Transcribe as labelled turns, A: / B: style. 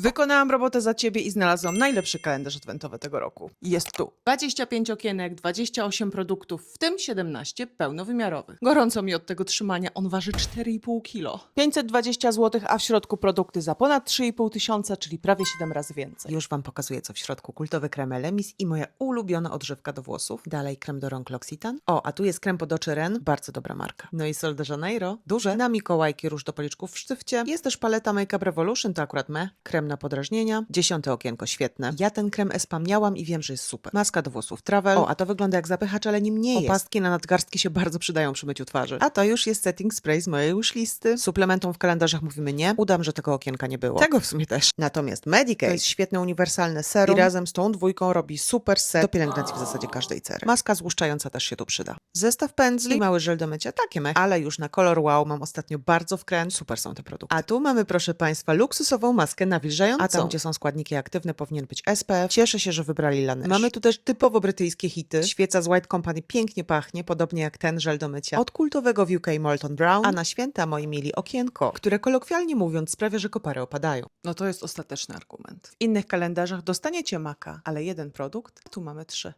A: Wykonałam robotę za ciebie i znalazłam najlepszy kalendarz adwentowy tego roku. Jest tu. 25 okienek, 28 produktów, w tym 17 pełnowymiarowych. Gorąco mi od tego trzymania, on waży 4,5 kilo. 520 zł, a w środku produkty za ponad 3,5 tysiąca, czyli prawie 7 razy więcej. Już wam pokazuję, co w środku. Kultowy krem Elemis i moja ulubiona odżywka do włosów. Dalej krem do rąk L'Occitane. O, a tu jest krem pod oczy Ren, bardzo dobra marka. No i Sol de Janeiro, duże. Na Mikołajki róż do policzków w sztywcie. Jest też paleta Makeup Revolution, to akurat me. Krem na podrażnienia. Dziesiąte okienko, świetne. Ja ten krem Espam miałam i wiem, że jest super. Maska do włosów Travel. O, a to wygląda jak zapychacz, ale nim nie jest. Opastki na nadgarstki się bardzo przydają przy myciu twarzy. A to już jest setting spray z mojej wishlisty. Suplementom w kalendarzach mówimy nie. Udam, że tego okienka nie było. Tego w sumie też. Natomiast Medicase to jest świetne uniwersalne serum i razem z tą dwójką robi super set do pielęgnacji w zasadzie każdej cery. Maska złuszczająca też się tu przyda. Zestaw pędzli i mały żel do mycia, takie mech. Ale już na kolor wow mam ostatnio bardzo wkręt. Super są te produkty. A tu mamy, proszę Państwa, luksusową maskę nawilżającą. A tam, gdzie są składniki aktywne, powinien być SPF. Cieszę się, że wybrali Laneige. Mamy tu też typowo brytyjskie hity. Świeca z White Company pięknie pachnie, podobnie jak ten żel do mycia. Od kultowego w UK Molton Brown. A na święta moi mieli okienko, które kolokwialnie mówiąc sprawia, że kopary opadają. No to jest ostateczny argument. W innych kalendarzach dostaniecie maka, ale jeden produkt, a tu mamy trzy.